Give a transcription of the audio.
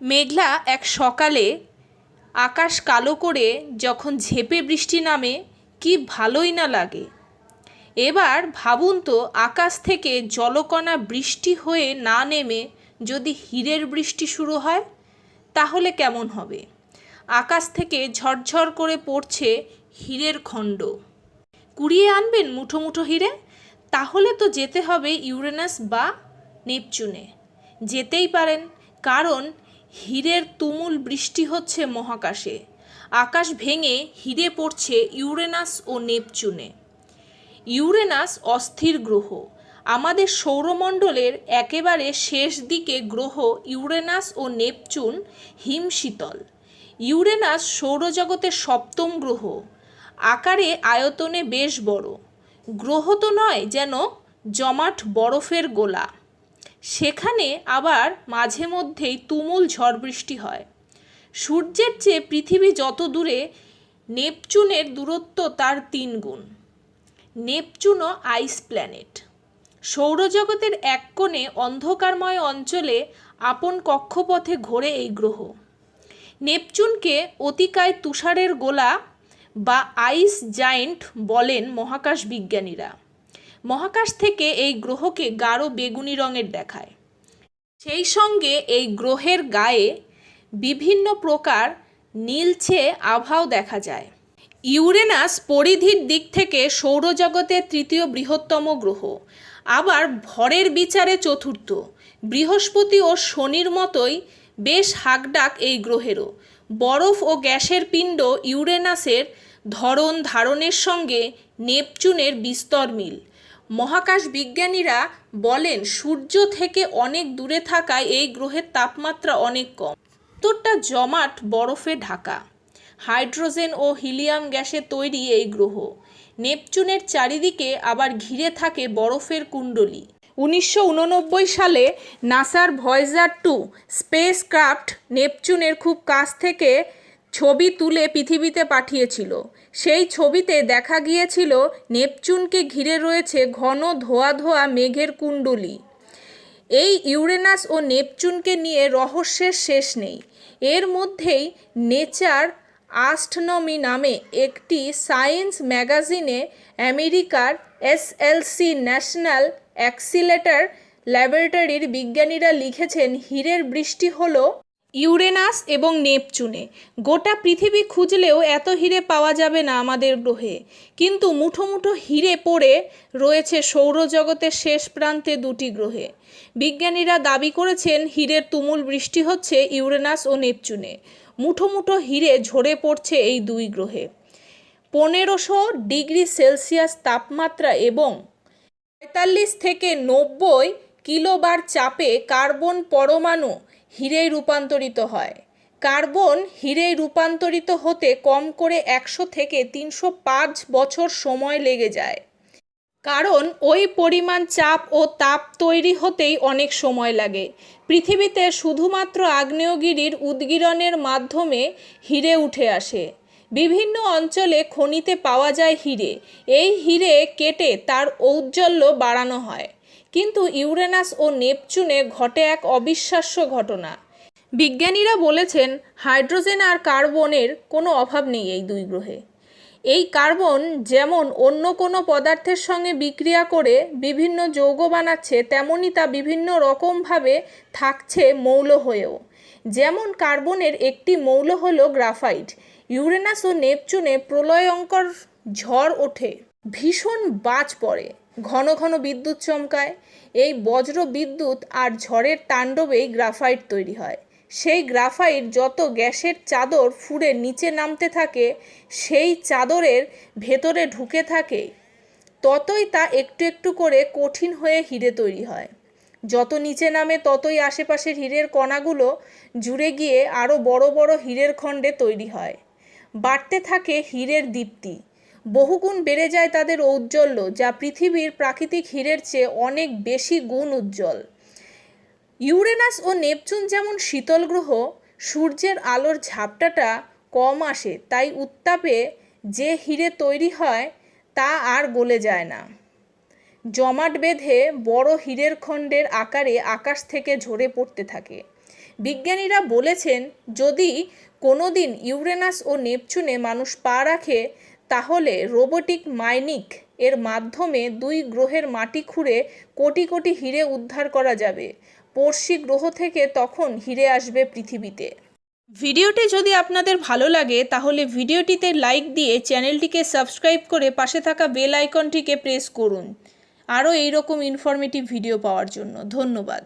মেঘলা এক সকালে আকাশ কালো করে যখন ঝেঁপে বৃষ্টি নামে, কি ভালোই না লাগে। এবার ভাবুন তো, আকাশ থেকে জলকণা বৃষ্টি হয়ে না নেমে যদি হীরের বৃষ্টি শুরু হয়, তাহলে কেমন হবে? আকাশ থেকে ঝরঝর করে পড়ছে হীরের খণ্ড। কুড়িয়ে আনবেন মুঠো মুঠো হিরে? তাহলে তো যেতে হবে ইউরেনাস বা নেপচুনে। যেতেই পারেন, কারণ হীরের তুমুল বৃষ্টি হচ্ছে মহাকাশে। আকাশ ভেঙে হিরে পড়ছে ইউরেনাস ও নেপচুনে। ইউরেনাস অস্থির গ্রহ। আমাদের সৌরমণ্ডলের একেবারে শেষ দিকে গ্রহ ইউরেনাস ও নেপচুন হিমশীতল। ইউরেনাস সৌরজগতের সপ্তম গ্রহ। আকারে আয়তনে বেশ বড়। গ্রহ তো নয় যেন জমাট বরফের গোলা। সেখানে আবার মাঝে মধ্যেই তুমুল ঝড় বৃষ্টি হয়। সূর্যের চেয়ে পৃথিবী যত দূরে, নেপচুনের দূরত্ব তার তিন গুণ। নেপচুনও আইস প্ল্যানেট। সৌরজগতের এক কোণে অন্ধকারময় অঞ্চলে আপন কক্ষপথে ঘোরে এই গ্রহ। নেপচুনকে অতিকায় তুষারের গোলা বা আইস জায়েন্ট বলেন মহাকাশ বিজ্ঞানীরা। মহাকাশ থেকে এই গ্রহকে গাঢ় বেগুনি রঙের দেখায়। সেই সঙ্গে এই গ্রহের গায়ে বিভিন্ন প্রকার নীলছে আভাও দেখা যায়। ইউরেনাস পরিধির দিক থেকে সৌরজগতের তৃতীয় বৃহত্তম গ্রহ, আবার ভরের বিচারে চতুর্থ। বৃহস্পতি ও শনির মতোই বেশ হাকডাক এই গ্রহেরও। বরফ ও গ্যাসের পিণ্ড ইউরেনাসের ধরন ধারণের সঙ্গে নেপচুনের বিস্তর মিল। মহাকাশ বিজ্ঞানীরা বলেন, সূর্য থেকে অনেক দূরে থাকায় এই গ্রহের তাপমাত্রা অনেক কম। উত্তরটা জমাট বরফে ঢাকা। হাইড্রোজেন ও হিলিয়াম গ্যাসে তৈরি এই গ্রহ। নেপচুনের চারিদিকে আবার ঘিরে থাকে বরফের কুণ্ডলী। উনিশশো উননব্বই সালে নাসার ভয়েজার টু স্পেস ক্রাফট নেপচুনের খুব কাছ থেকে ছবি তুলে পৃথিবীতে পাঠিয়েছিল। সেই ছবিতে দেখা গিয়েছিল, নেপচুনকে ঘিরে রয়েছে ঘন ধোয়া ধোয়া মেঘের কুণ্ডলী। এই ইউরেনাস ও নেপচুনকে নিয়ে রহস্যের শেষ নেই। এর মধ্যেই নেচার আস্ট্রনমি নামে একটি সায়েন্স ম্যাগাজিনে আমেরিকার এসএলসি ন্যাশনাল অ্যাক্সিলেটার ল্যাবরেটরির বিজ্ঞানীরা লিখেছেন, হীরের বৃষ্টি হলো ইউরেনাস এবং নেপচুনে। গোটা পৃথিবী খুঁজলেও এত হিরে পাওয়া যাবে না আমাদের গ্রহে। কিন্তু মুঠো মুঠো হিরে পড়ে রয়েছে সৌরজগতের শেষ প্রান্তে দুটি গ্রহে। বিজ্ঞানীরা দাবি করেছেন হীরের তুমুল বৃষ্টি হচ্ছে ইউরেনাস ও নেপচুনে। মুঠো মুঠো হিরে ঝরে পড়ছে এই দুই গ্রহে। পনেরোশো ডিগ্রি সেলসিয়াস তাপমাত্রা এবং পঁয়তাল্লিশ থেকে নব্বই কিলোবার চাপে কার্বন পরমাণু হীরেই রূপান্তরিত হয়। কার্বন হীরেই রূপান্তরিত হতে কম করে একশো থেকে তিনশো পাঁচ বছর সময় লেগে যায়। কারণ ওই পরিমাণ চাপ ও তাপ তৈরি হতেই অনেক সময় লাগে। পৃথিবীতে শুধুমাত্র আগ্নেয়গিরির উদ্গীরণের মাধ্যমে হিরে উঠে আসে। বিভিন্ন অঞ্চলে খনিতে পাওয়া যায় হিরে। এই হিরে কেটে তার ঔজ্জ্বল্য বাড়ানো হয়। কিন্তু ইউরেনাস ও নেপচুনে ঘটে এক অবিশ্বাস্য ঘটনা। বিজ্ঞানীরা বলেছেন, হাইড্রোজেন আর কার্বনের কোনো অভাব নেই এই দুই গ্রহে। এই কার্বন যেমন অন্য কোনো পদার্থের সঙ্গে বিক্রিয়া করে বিভিন্ন যৌগ বানাচ্ছে তেমনই তা বিভিন্ন রকমভাবে থাকছে মৌল হয়েও। যেমন কার্বনের একটি মৌল হলো গ্রাফাইট। ইউরেনাস ও নেপচুনে প্রলয়ঙ্কর ঝড় ওঠে, ভীষণ বাজ পড়ে। ঘন ঘন বিদ্যুৎ চমকায়। এই বজ্র বিদ্যুৎ আর ঝড়ের তাণ্ডবেই গ্রাফাইট তৈরি হয়। সেই গ্রাফাইট যত গ্যাসের চাদর ফুঁড়ে নিচে নামতে থাকে, সেই চাদরের ভেতরে ঢুকে থাকে। ততই তা একটু একটু করে কঠিন হয়ে হিরে তৈরি হয়। যত নিচে নামে, ততই আশেপাশের হীরের কণাগুলো জুড়ে গিয়ে আরও বড় বড় হীরের খণ্ডে তৈরি হয়। বাড়তে থাকে হীরের দীপ্তি। বহুগুণ বেড়ে যায় তাদের ঔজ্জ্বল্য, যা পৃথিবীর প্রাকৃতিক হীরের চেয়ে অনেক বেশি গুণ উজ্জ্বল। ইউরেনাস ও নেপচুন যেমন শীতল গ্রহ, সূর্যের আলোর ঝাপটাটা কম আসে, তাই উত্তাপে যে হিরে তৈরি হয়, তা আর গলে যায় না। জমাট বেঁধে বড় হীরের খণ্ডের আকারে আকাশ থেকে ঝরে পড়তে থাকে। বিজ্ঞানীরা বলেছেন, যদি কোনো দিন ইউরেনাস ও নেপচুনে মানুষ পা রাখে তাহলে রোবোটিক মাইনিক এর মাধ্যমে দুই গ্রহের মাটি খুঁড়ে কোটি কোটি হিরে উদ্ধার করা যাবে। পড়শি গ্রহ থেকে তখন হিরে আসবে পৃথিবীতে। ভিডিওটি যদি আপনাদের ভালো লাগে, তাহলে ভিডিওটিতে লাইক দিয়ে চ্যানেলটিকে সাবস্ক্রাইব করে পাশে থাকা বেল আইকনটিকে প্রেস করুন। আরও এইরকম ইনফরমেটিভ ভিডিও পাওয়ার জন্য ধন্যবাদ।